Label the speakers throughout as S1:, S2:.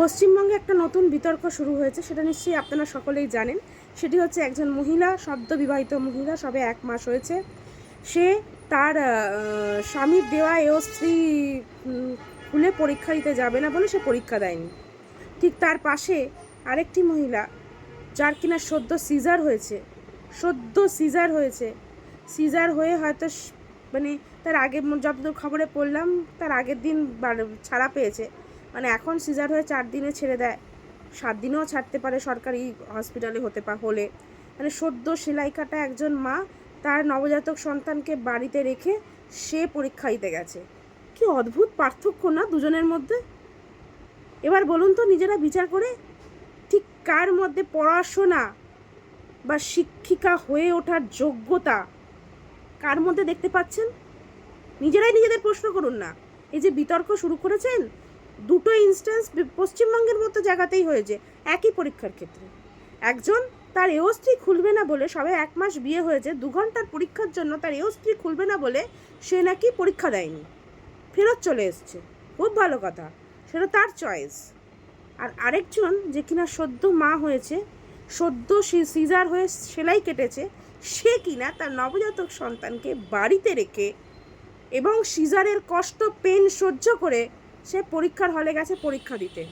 S1: পশ্চিমবঙ্গে একটা নতুন বিতর্ক শুরু হয়েছে, সেটা নিশ্চয়ই আপনারা সকলেই জানেন। সেটি হচ্ছে একজন মহিলা, সদ্য বিবাহিত মহিলা, সবে এক মাস হয়েছে। সে তার স্বামীর দেওয়া এও স্ত্রী খুলে পরীক্ষা দিতে যাবে না বলে সে পরীক্ষা দেয়নি। ঠিক তার পাশে আরেকটি মহিলা, যার কিনা সদ্য সিজার হয়েছে, সদ্য সিজার হয়েছে। সিজার হয়ে হয়তো মানে তার আগে, যতদূর খবরে পড়লাম, তার আগের দিন ছাড়া পেয়েছে। মানে এখন সিজার হয়ে চার দিনে ছেড়ে দেয়। সাত দিনেও ছাড়তে পারে সরকারি হসপিটালে হতে পা, হলে। মানে সদ্য সেলাই কাটা একজন মা, তার নবজাতক সন্তানকে বাড়িতে রেখে সে পরীক্ষা দিতে গেছে। কি অদ্ভুত পার্থক্য না দুজনের মধ্যে? এবার বলুন তো নিজেরা বিচার করে ঠিক কার মধ্যে পড়াশোনা বা শিক্ষিকা হয়ে ওঠার যোগ্যতা কার মধ্যে দেখতে পাচ্ছেন? নিজেরাই নিজেদের প্রশ্ন করুন না। এই যে বিতর্ক শুরু করেছেন দুটো ইনস্ট্যান্স পশ্চিমবঙ্গের মতো জায়গাতেই হয়েছে, একই পরীক্ষার ক্ষেত্রে। একজন তার এওস্ত্রী খুলবে না বলে, সবে এক মাস বিয়ে হয়েছে, দু ঘণ্টার পরীক্ষার জন্য তার এওস্ত্রী খুলবে না বলে সে নাকি পরীক্ষা দেয়নি। ফেরত চলে এসছে। খুব ভালো কথা। সেটা তার চয়েস আর আরেকজন যে কিনা সদ্য মা হয়েছে, সদ্য সিজার হয়ে সেলাই কেটেছে, সে কিনা তার নবজাতক সন্তানকে বাড়িতে রেখে এবং সিজারের কষ্ট পেন সহ্য করে সে পরীক্ষার হলে গেছে পরীক্ষা দিতে।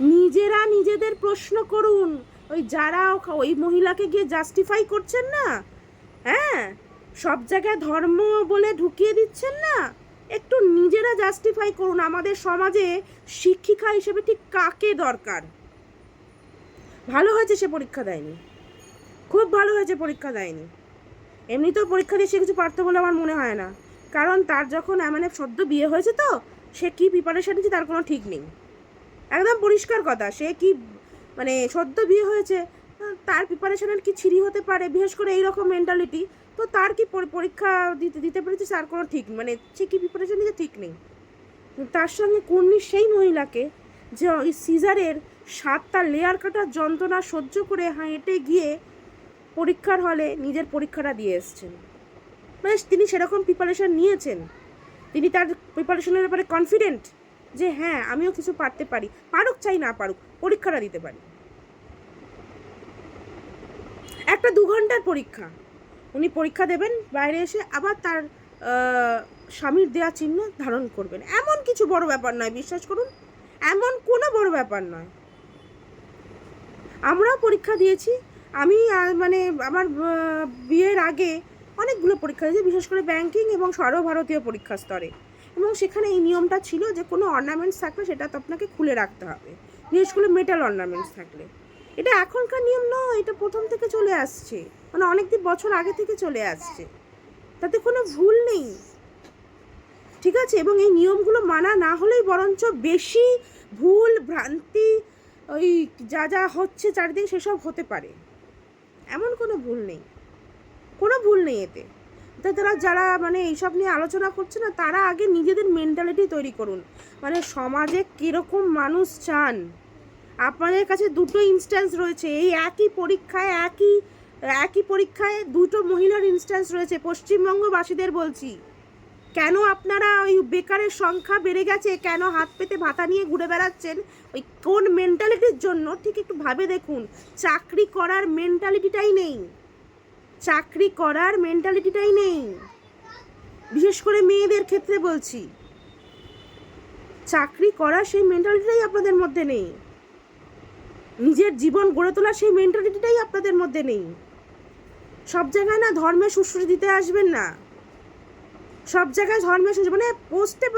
S1: নিজেরা নিজেদের প্রশ্ন করুন। ওই যারা ওই মহিলাকে গিয়ে জাস্টিফাই করছেন না? হ্যাঁ? সব জায়গায় ধর্ম বলে ঢুকিয়ে দিচ্ছেন না? একটু নিজেরা জাস্টিফাই করুন। আমাদের সমাজে শিক্ষিকা হিসেবে ঠিক কাকে দরকার? ভালো হয়েছে সে পরীক্ষা দেয়নি। খুব ভালো হয়েছে পরীক্ষা দেয়নি। এমনিতেও পরীক্ষা দিয়ে সে কিছু পারতো বলে আমার মনে হয় না। কারণ তার যখন মানে সদ্য বিয়ে হয়েছে তো, সে কি প্রিপারেশন নিচ্ছে তার কোনো ঠিক নেই। একদম পরিষ্কার কথা, সে কি মানে সদ্য বিয়ে হয়েছে, তার প্রিপারেশনের কি ছিরি হতে পারে, বিশেষ করে এই রকম মেন্টালিটি তো তার কি পরীক্ষা দিতে দিতে পেরেছে তার কোনো ঠিক মানে সে কি প্রিপারেশন নিতে ঠিক নেই। তার সঙ্গে কর্মী সেই মহিলাকে যে ওই সিজারের সাতটা লেয়ার কাটার যন্ত্রণা সহ্য করে হেঁটে গিয়ে পরীক্ষার হলে নিজের পরীক্ষাটা দিয়ে এসছেন। মানে তিনি সেরকম প্রিপারেশন নিয়েছেন। তিনি তার প্রিপারেশনের ব্যাপারে কনফিডেন্ট যে হ্যাঁ আমিও কিছু পারতে পারি। পারুক চাই না পারুক, পরীক্ষাটা দিতে পারি। একটা দু ঘণ্টার পরীক্ষা। উনি পরীক্ষা দেবেন, বাইরে এসে আবার তার স্বামীর দেয়া চিহ্ন ধারণ করবেন। এমন কিছু বড় ব্যাপার নয়, বিশ্বাস করুন, এমন কোনো বড় ব্যাপার নয়। আমরাও পরীক্ষা দিয়েছি। আমি মানে আমার বিয়ের আগে অনেকগুলো পরীক্ষা দিয়েছি বিশেষ করে ব্যাংকিং এবং সর্বভারতীয় পরীক্ষা স্তরে। এবং সেখানে এই নিয়মটা ছিল যে কোনো অর্নামেন্টস থাকলে সেটা তো আপনাকে খুলে রাখতে হবে। বিশেষ করে মেটাল অর্নামেন্টস থাকলে। এটা এখনকার নিয়ম নয়, এটা প্রথম থেকে চলে আসছে। মানে অনেকদিন বছর আগে থেকে চলে আসছে। তাতে কোনো ভুল নেই। ঠিক আছে? এবং এই নিয়মগুলো মানা না হলেই বরঞ্চ বেশি ভুল, ভ্রান্তি, ওই যা যা হচ্ছে চারিদিকে সেসব হতে পারে। এমন কোনো ভুল নেই। কোনো ভুল নেই এতে। তাই তারা যারা মানে এইসব নিয়ে আলোচনা করছে না, তারা আগে নিজেদের মেন্টালিটি তৈরি করুন। মানে সমাজে কীরকম মানুষ চান? আপনাদের কাছে দুটো ইনস্ট্যান্স রয়েছে। এই একই পরীক্ষায়, একই একই পরীক্ষায় দুটো মহিলার ইনস্ট্যান্স রয়েছে। পশ্চিমবঙ্গবাসীদের বলছি, কেন আপনারা ওই বেকারের সংখ্যা বেড়ে গেছে? কেন হাত পেতে ভাতা নিয়ে ঘুরে বেড়াচ্ছেন? ওই কোন মেন্টালিটির জন্য? ঠিক একটু ভাবে দেখুন। চাকরি করার মেন্টালিটিটাই নেই। চাকরি করার মেন্টালিটিটাই নেই। বিশেষ করে মেয়েদের ক্ষেত্রে বলছি। চাকরি করার সেই মেন্টালিটিটাই আপনাদের মধ্যে নেই। নিজের জীবন গড়ে তোলার সেই মেন্টালিটিটাই আপনাদের মধ্যে নেই। সব জায়গায় না ধর্মে শুশ্রূষি দিতে আসবেন না। সব জায়গায় ধর্মে শুশ্রূষি মানে পোস্টে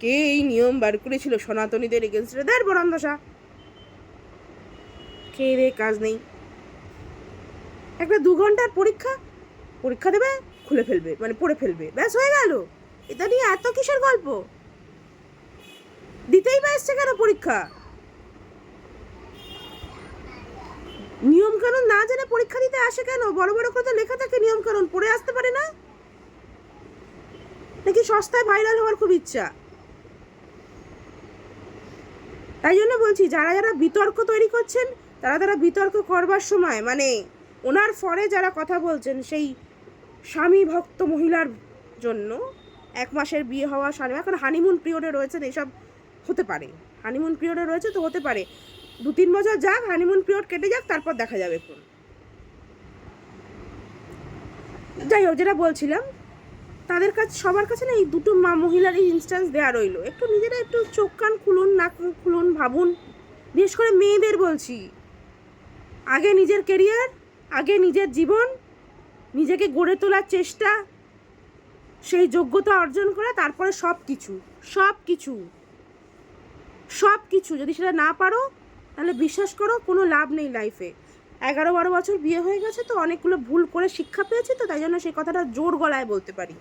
S1: কে এই নিয়ম বার করেছিল সনাতনীদের এগেনস্টে দের বরন্দশা খেয়ে কাজ নেই। একটা দু ঘণ্টার পরীক্ষা? পরীক্ষা দেবে, খুলে ফেলবে মানে পড়ে ফেলবে। ব্যাস, হয়ে গেল। এটা নিয়ে এত কিসের গল্প? দিতেই বা কেন পরীক্ষা? নিয়ম কানুন না জেনে পরীক্ষা দিতে আসে কেন? বড় বড় করে লেখা থাকে নিয়ম কানুন পড়ে আসতে পারে না? নাকি সস্তায় ভাইরাল হওয়ার খুব ইচ্ছা? তাই জন্য বলছি, যারা যারা বিতর্ক তৈরি করছেন, তারা তারা বিতর্ক করবার সময় মানে ওনার ফরে যারা কথা বলছেন, সেই স্বামী ভক্ত মহিলার জন্য এক মাসের বিয়ে হওয়া সাড়ে এখন হানিমুন পিরিয়ডে রয়েছেন, এসব হতে পারে। হানিমুন পিরিয়ডে রয়েছে তো হতে পারে। দু তিন বছর যাক হানিমুন পিরিয়ড কেটে যাক, তারপর দেখা যাবে কোন যাই হোক, যেটা বলছিলাম, তাদের কাছে, সবার কাছে না এই দুটো মা মহিলার এই ইনস্ট্যান্স দেওয়া রইল। একটু নিজেরা একটু চোখ কান খুলুন, নাক খুলুন, ভাবুন। বিশেষ করে মেয়েদের বলছি, আগে নিজের কেরিয়ার আগে নিজের জীবন, নিজেকে গড়ে তোলার চেষ্টা, সেই যোগ্যতা অর্জন করা, তারপরে সব কিছু সব কিছু সব কিছু যদি সেটা না পারো, তাহলে বিশ্বাস করো, কোনো লাভ নেই লাইফে এগারো বারো বছর বিয়ে হয়ে গেছে তো, অনেকগুলো ভুল করে শিক্ষা পেয়েছি তো, তাই জন্য সেই কথাটা জোর গলায় বলতে পারি।